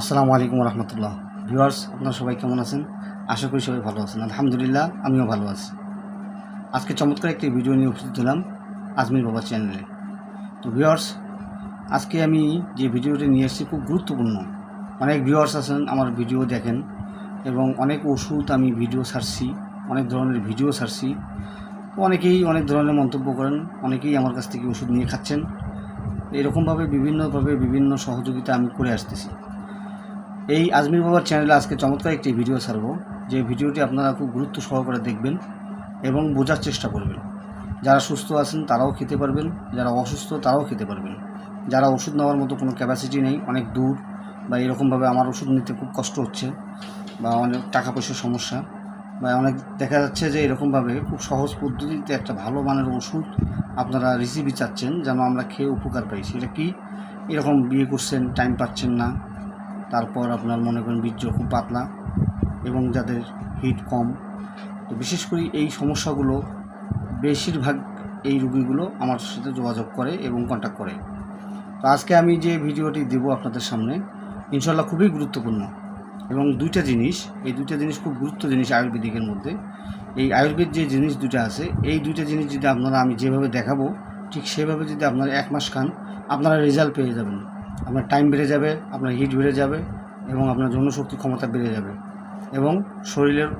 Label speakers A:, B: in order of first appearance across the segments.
A: আসসালামু আলাইকুম রহমতুল্লাহ ভিউয়ার্স, আপনারা সবাই কেমন আছেন? আশা করি সবাই ভালো আছেন। আলহামদুলিল্লাহ, আমিও ভালো আছি। আজকে চমৎকার একটি ভিডিও নিয়ে উপস্থিত হলাম আজমির বাবা চ্যানেলে। তো ভিউয়ার্স, আজকে আমি যে ভিডিওটি নিয়ে এসেছি খুব গুরুত্বপূর্ণ। অনেক ভিউয়ার্স আছেন, আমার ভিডিও দেখেন এবং অনেক ওষুধ আমি ভিডিও ছাড়ছি, অনেক ধরনের ভিডিও ছাড়ছি। অনেকেই অনেক ধরনের মন্তব্য করেন, অনেকেই আমার কাছ থেকে ওষুধ নিয়ে খাচ্ছেন। এরকমভাবে বিভিন্নভাবে বিভিন্ন সহযোগিতা আমি করে আসতেছি। এই আজমির বাবার চ্যানেলে আজকে চমৎকার একটি ভিডিও ছাড়বো। যে ভিডিওটি আপনারা খুব গুরুত্ব সহকারে দেখবেন এবং বোঝার চেষ্টা করবেন। যারা সুস্থ আছেন, তারাও খেতে পারবেন। যারা অসুস্থ, তারাও খেতে পারবেন। যারা ওষুধ নেওয়ার মতো কোনো ক্যাপাসিটি নেই, অনেক দূর বা এরকমভাবে আমার ওষুধ নিতে খুব কষ্ট হচ্ছে বা অনেক টাকা পয়সার সমস্যা বা অনেক দেখা যাচ্ছে যে এরকমভাবে খুব সহজ পদ্ধতিতে একটা ভালো মানের ওষুধ আপনারা রিসিভি চাচ্ছেন যেন আমরা খেয়ে উপকার পাই। সেটা কি? এরকম বিয়ে করছেন টাইম পাচ্ছেন না। তারপর আপনার মনে করেন বীর্য খুব পাতলা এবং যাদের হিট কম। তো বিশেষ করে এই সমস্যাগুলো বেশিরভাগ এই রুগীগুলো আমার সাথে যোগাযোগ করে এবং কন্ট্যাক্ট করে। তো আজকে আমি যে ভিডিওটি দেব আপনাদের সামনে ইনশাল্লাহ খুবই গুরুত্বপূর্ণ এবং দুইটা জিনিস, এই দুইটা জিনিস খুব গুরুত্ব জিনিস আয়ুর্বেদিকের মধ্যে। এই আয়ুর্বেদ যে জিনিস দুটো আছে, এই দুইটা জিনিস যদি আপনারা আমি যেভাবে দেখাবো, ঠিক সেভাবে যদি আপনারা এক মাস খান, আপনারা রেজাল্ট পেয়ে যাবেন। আপনার টাইম বেড়ে যাবে, আপনার হিট বেড়ে যাবে এবং আপনার জনশক্তি ক্ষমতা বেড়ে যাবে এবং শরীরের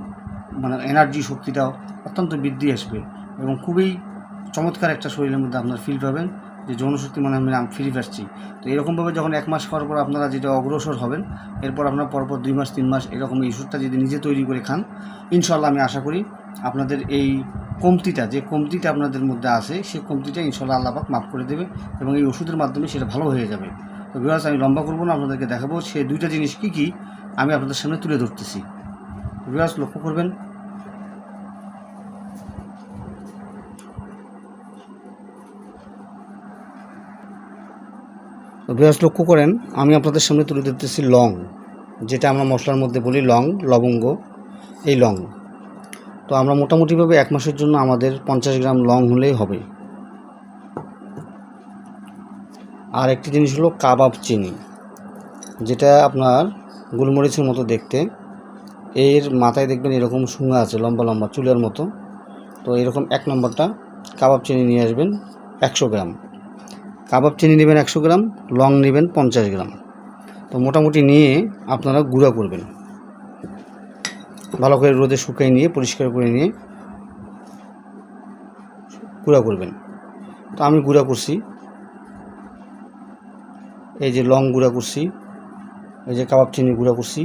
A: মানে এনার্জি শক্তিটাও অত্যন্ত বৃদ্ধি আসবে এবং খুবই চমৎকার একটা শরীরের মধ্যে আপনার ফিল পাবেন যে যৌনশক্তি মানে আমি ফিরে পাচ্ছি তো এরকমভাবে যখন এক মাস খাওয়ার পর আপনারা যেটা অগ্রসর হবেন, এরপর আপনার পরপর দুই মাস, তিন মাস এরকম এই ওষুধটা যদি নিজে তৈরি করে খান ইনশাল্লাহ আমি আশা করি আপনাদের এই কমতিটা, যে কমতিটা আপনাদের মধ্যে আছে সেই কমতিটা ইনশাল্লাহ আল্লাপাক মাফ করে দেবে এবং এই ওষুধের মাধ্যমে সেটা ভালো হয়ে যাবে। তো আমি লম্বা করব না, আপনাদেরকে দেখাবো সে দুইটা জিনিস কী কী, আমি আপনাদের সামনে তুলে ধরতেছি। বিভাস লক্ষ্য করবেন। তো লক্ষ্য করেন, আমি আপনাদের সামনে তুলে ধরতেছি লং, যেটা আমরা মশলার মধ্যে বলি লং, লবঙ্গ, এই লং। তো আমরা মোটামুটিভাবে এক মাসের জন্য আমাদের পঞ্চাশ গ্রাম লং হলেই হবে। আর একটি জিনিস হলো কাবাব চিনি, যেটা আপনার গোলমরিচের মতো দেখতে। এর মাথায় দেখবেন এরকম শুঙ্গা আছে, লম্বা লম্বা, চুলের মতো। তো এরকম এক নম্বরটা কাবাব চিনি নিয়ে আসবেন একশো গ্রাম। কাবাব চিনি নেবেন একশো গ্রাম, লং নেবেন পঞ্চাশ গ্রাম। তো মোটামুটি নিয়ে আপনারা গুঁড়া করবেন। ভালো করে রোদে শুকিয়ে নিয়ে, পরিষ্কার করে নিয়ে গুঁড়া করবেন। তো আমি গুঁড়া করছি। এই যে লং গুঁড়া করছি এই যে কাবাব চিনি গুঁড়া করছি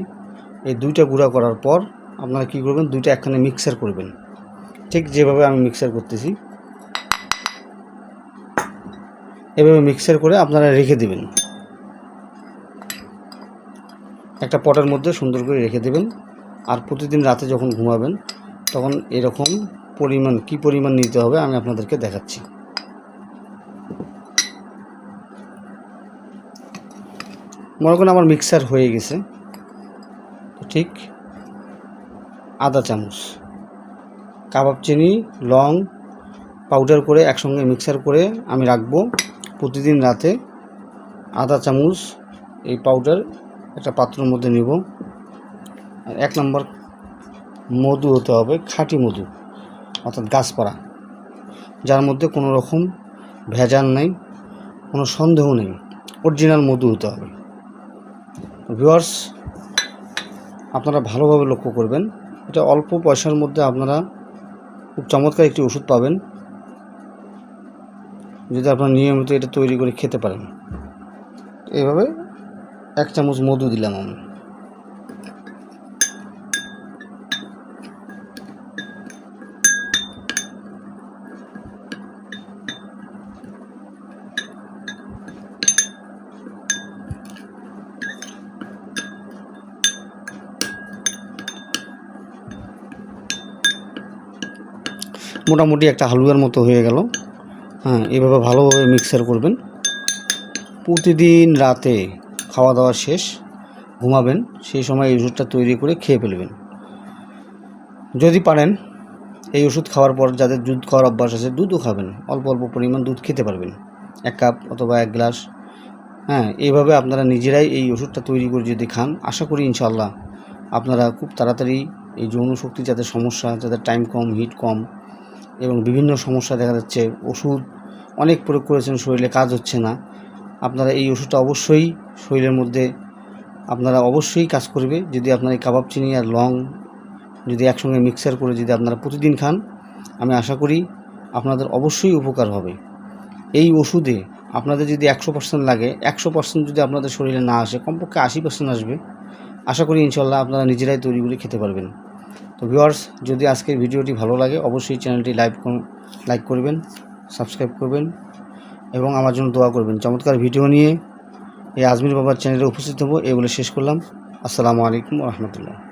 A: এই দুইটা গুঁড়া করার পর আপনারা কী করবেন, দুইটা একখানে মিক্সার করবেন। ঠিক যেভাবে আমি মিক্সার করতেছি, এভাবে মিক্সার করে আপনারা রেখে দেবেন। একটা পটের মধ্যে সুন্দর করে রেখে দেবেন, আর প্রতিদিন রাতে যখন ঘুমাবেন, তখন এরকম পরিমাণ, কি পরিমাণ নিতে হবে আমি আপনাদেরকে দেখাচ্ছি। মনে করেন আমার মিক্সার হয়ে গেছে। ঠিক আধা চামচ, কাবাব চিনি, লং পাউডার করে একসঙ্গে মিক্সার করে আমি রাখব প্রতিদিন রাতে। আধা চামচ, এই পাউডার একটা পাত্রের মধ্যে নিব। এক নম্বর মধু হতে হবে, খাঁটি মধু, অর্থাৎ গাছপাড়া। যার মধ্যে কোনো রকম ভেজাল নেই, কোনো সন্দেহ নেই অরিজিনাল মধু হতে হবে। ভিউয়ার্স আপনারা ভালোভাবে লক্ষ্য করবেন। এটা অল্প পয়সার মধ্যে আপনারা খুব চমৎকার একটি ওষুধ পাবেন। যদি আপনারা নিয়মিত এটা তৈরি করে খেতে পারেন। এভাবে এক চামচ মধু দিলাম আমি। মোটামুটি একটা হালুয়ার মতো হয়ে গেল। হ্যাঁ এভাবে ভালোভাবে মিক্সার করবেন। প্রতিদিন রাতে খাওয়া দাওয়া শেষ, ঘুমাবেন, সেই সময় এই ওষুধটা তৈরি করে খেয়ে ফেলবেন। যদি পারেন, এই ওষুধ খাওয়ার পর যাদের দুধ খাওয়ার অভ্যাস আছে, দুধও খাবেন। অল্প অল্প পরিমাণ দুধ খেতে পারবেন। এক কাপ অথবা এক গ্লাস। হ্যাঁ এইভাবে আপনারা নিজেরাই এই ওষুধটা তৈরি করে যদি খান, আশা করি ইনশাল্লাহ আপনারা খুব তাড়াতাড়ি এই যৌন শক্তি, যাদের সমস্যা, যাদের টাইম কম হিট কম এবং বিভিন্ন সমস্যা দেখা যাচ্ছে। ওষুধ অনেক প্রয়োগ করেছেন, শরীরে কাজ হচ্ছে না। আপনারা এই ওষুধটা অবশ্যই শরীরের মধ্যে আপনারা অবশ্যই কাজ করবে। যদি আপনার এই কাবাব চিনি আর লং যদি একসঙ্গে মিক্সার করে যদি আপনারা প্রতিদিন খান, আমি আশা করি আপনাদের অবশ্যই উপকার হবে। এই ওষুধে আপনাদের যদি একশো পার্সেন্ট লাগে, একশো পার্সেন্ট যদি আপনাদের শরীরে না আসে, কমপক্ষে আশি পার্সেন্ট আসবে। আশা করি ইনশাল্লাহ আপনারা নিজেরাই তৈরি করে খেতে পারবেন। তো ভিউয়ার্স, যদি আজকের ভিডিওটি ভালো লাগে, অবশ্যই চ্যানেলটি লাইক লাইক করবেন, সাবস্ক্রাইব করবেন এবং আমার জন্য দোয়া করবেন। চমৎকার ভিডিও নিয়ে এই আজমির বাবার চ্যানেলে উপস্থিত হব, এগুলো শেষ করলাম। আসসালামু আলাইকুম রহমতুল্লাহ।